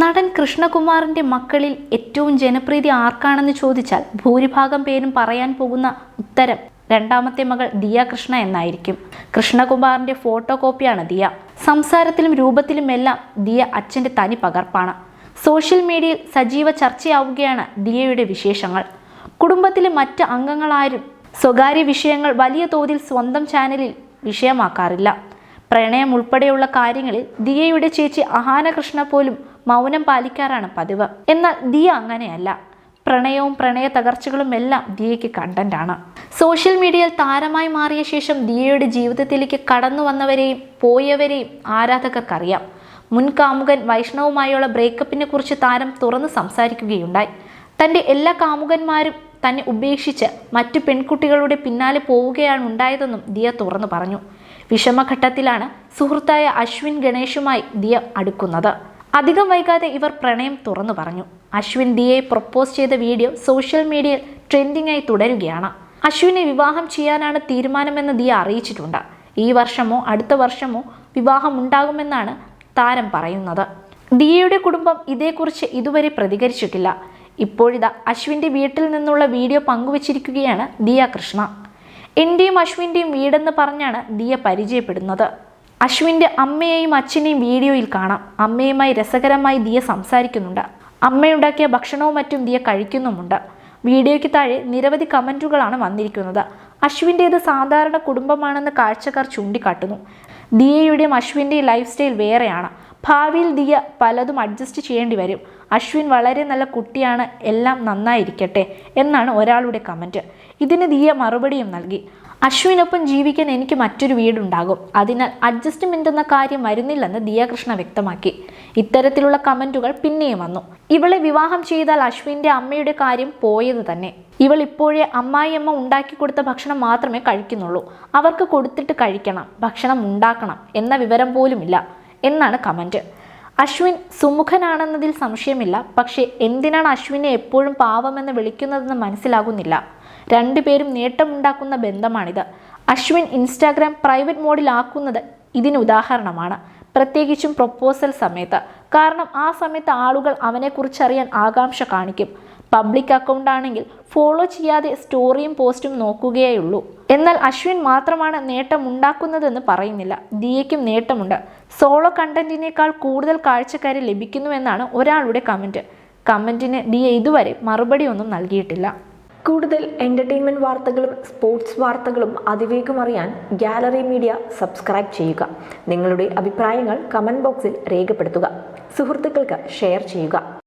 നടൻ കൃഷ്ണകുമാറിന്റെ മക്കളിൽ ഏറ്റവും ജനപ്രീതി ആർക്കാണെന്ന് ചോദിച്ചാൽ ഭൂരിഭാഗം പേരും പറയാൻ പോകുന്ന ഉത്തരം രണ്ടാമത്തെ മകൾ ദിയ കൃഷ്ണ എന്നായിരിക്കും. കൃഷ്ണകുമാറിന്റെ ഫോട്ടോ കോപ്പിയാണ് ദിയ. സംസാരത്തിലും രൂപത്തിലും എല്ലാം ദിയ അച്ഛന്റെ തനി പകർപ്പാണ്. സോഷ്യൽ മീഡിയയിൽ സജീവ ചർച്ചയാവുകയാണ് ദിയയുടെ വിശേഷങ്ങൾ. കുടുംബത്തിലെ മറ്റ് അംഗങ്ങളാരും സ്വകാര്യ വിഷയങ്ങൾ വലിയ തോതിൽ സ്വന്തം ചാനലിൽ വിഷയമാക്കാറില്ല. പ്രണയം ഉൾപ്പെടെയുള്ള കാര്യങ്ങളിൽ ദിയയുടെ ചേച്ചി അഹാന കൃഷ്ണ പോലും മൗനം പാലിക്കാറാണ് പതിവ്. എന്നാൽ ദിയ അങ്ങനെയല്ല. പ്രണയവും പ്രണയ തകർച്ചകളും എല്ലാം ദിയയ്ക്ക് കണ്ടന്റാണ് സോഷ്യൽ മീഡിയയിൽ താരമായി മാറിയ ശേഷം ദിയയുടെ ജീവിതത്തിലേക്ക് കടന്നു വന്നവരെയും പോയവരെയും ആരാധകർക്കറിയാം. മുൻ കാമുകൻ വൈഷ്ണവുമായുള്ള ബ്രേക്കപ്പിനെ കുറിച്ച് താരം തുറന്ന് സംസാരിക്കുകയുണ്ടായി. തന്റെ എല്ലാ കാമുകന്മാരും തന്നെ ഉപേക്ഷിച്ച് മറ്റു പെൺകുട്ടികളുടെ പിന്നാലെ പോവുകയാണ് ഉണ്ടായതെന്നും ദിയ തുറന്നു പറഞ്ഞു. വിഷമഘട്ടത്തിലാണ് സുഹൃത്തായ അശ്വിൻ ഗണേഷുമായി ദിയ അടുക്കുന്നത്. അധികം വൈകാതെ ഇവർ പ്രണയം തുറന്നു പറഞ്ഞു. അശ്വിൻ ദിയയെ പ്രപ്പോസ് ചെയ്ത വീഡിയോ സോഷ്യൽ മീഡിയയിൽ ട്രെൻഡിങ്ങായി തുടരുകയാണ്. അശ്വിനെ വിവാഹം ചെയ്യാനാണ് തീരുമാനമെന്ന് ദിയ അറിയിച്ചിട്ടുണ്ട്. ഈ വർഷമോ അടുത്ത വർഷമോ വിവാഹം ഉണ്ടാകുമെന്നാണ് താരം പറയുന്നത്. ദിയയുടെ കുടുംബം ഇതേക്കുറിച്ച് ഇതുവരെ പ്രതികരിച്ചിട്ടില്ല. ഇപ്പോഴിതാ അശ്വിന്റെ വീട്ടിൽ നിന്നുള്ള വീഡിയോ പങ്കുവച്ചിരിക്കുകയാണ് ദിയ കൃഷ്ണ. എന്റെയും അശ്വിന്റെയും വീടെന്ന് പറഞ്ഞാണ് ദിയ പരിചയപ്പെടുന്നത്. അശ്വിന്റെ അമ്മയെയും അച്ഛനെയും വീഡിയോയിൽ കാണാം. അമ്മയുമായി രസകരമായി ദിയ സംസാരിക്കുന്നുണ്ട്. അമ്മയുണ്ടാക്കിയ ഭക്ഷണവും മറ്റും ദിയ കഴിക്കുന്നുമുണ്ട്. വീഡിയോയ്ക്ക് താഴെ നിരവധി കമന്റുകളാണ് വന്നിരിക്കുന്നത്. അശ്വിന്റേത് സാധാരണ കുടുംബമാണെന്ന് കാഴ്ചക്കാർ ചൂണ്ടിക്കാട്ടുന്നു. ദിയയുടെയും അശ്വിന്റെയും ലൈഫ് സ്റ്റൈൽ വേറെയാണ്. ഭാവിയിൽ ദിയ പലതും അഡ്ജസ്റ്റ് ചെയ്യേണ്ടി വരും. അശ്വിൻ വളരെ നല്ല കുട്ടിയാണ് എല്ലാം നന്നായിരിക്കട്ടെ എന്നാണ് ഒരാളുടെ കമന്റ് ഇതിന് ദിയ മറുപടിയും നൽകി. അശ്വിനൊപ്പം ജീവിക്കാൻ എനിക്ക് മറ്റൊരു വീടുണ്ടാകും. അതിനാൽ അഡ്ജസ്റ്റ്മെന്റ് എന്ന കാര്യം വരുന്നില്ലെന്ന് ദിയാകൃഷ്ണ വ്യക്തമാക്കി. ഇത്തരത്തിലുള്ള കമന്റുകൾ പിന്നെയും വന്നു. ഇവളെ വിവാഹം ചെയ്താൽ അശ്വിന്റെ അമ്മയുടെ കാര്യം പോയത് തന്നെ. ഇവൾ ഇപ്പോഴേ അമ്മായിയമ്മ ഉണ്ടാക്കി കൊടുത്ത ഭക്ഷണം മാത്രമേ കഴിക്കുന്നുള്ളൂ. അവർക്ക് കൊടുത്തിട്ട് കഴിക്കണം ഭക്ഷണം ഉണ്ടാക്കണം എന്ന വിവരം പോലുമില്ല. എന്നാണ് കമന്റ് അശ്വിൻ സുമുഖനാണെന്നതിൽ സംശയമില്ല. പക്ഷേ എന്തിനാണ് അശ്വിനെ എപ്പോഴും പാവമെന്ന് വിളിക്കുന്നതെന്ന് മനസ്സിലാകുന്നില്ല. രണ്ടുപേരും നേട്ടമുണ്ടാക്കുന്ന ബന്ധമാണിത്. അശ്വിൻ ഇൻസ്റ്റാഗ്രാം പ്രൈവറ്റ് മോഡിലാക്കുന്നത് ഇതിന് ഉദാഹരണമാണ്. പ്രത്യേകിച്ചും പ്രൊപ്പോസൽ സമയത്ത്. കാരണം ആ സമയത്ത് ആളുകൾ അവനെക്കുറിച്ചറിയാൻ ആകാംക്ഷ കാണിക്കും. പബ്ലിക് അക്കൗണ്ട് ആണെങ്കിൽ ഫോളോ ചെയ്യാതെ സ്റ്റോറിയും പോസ്റ്റും നോക്കുകയുള്ളൂ എന്നാൽ അശ്വിൻ മാത്രമാണ് നേട്ടമുണ്ടാക്കുന്നതെന്ന് പറയുന്നില്ല. ദിയയ്ക്കും നേട്ടമുണ്ട്. സോളോ കണ്ടന്റിനേക്കാൾ കൂടുതൽ കാഴ്ചക്കാരെ ലഭിക്കുന്നുവെന്നാണ് ഒരാളുടെ കമന്റ് കമന്റിന് ദിയ ഇതുവരെ മറുപടി ഒന്നും നൽകിയിട്ടില്ല. കൂടുതൽ എന്റർടൈൻമെന്റ് വാർത്തകളും സ്പോർട്സ് വാർത്തകളും അതിവേഗം അറിയാൻ ഗാലറി മീഡിയ സബ്സ്ക്രൈബ് ചെയ്യുക. നിങ്ങളുടെ അഭിപ്രായങ്ങൾ കമന്റ് ബോക്സിൽ രേഖപ്പെടുത്തുക. സുഹൃത്തുക്കൾക്ക് ഷെയർ ചെയ്യുക.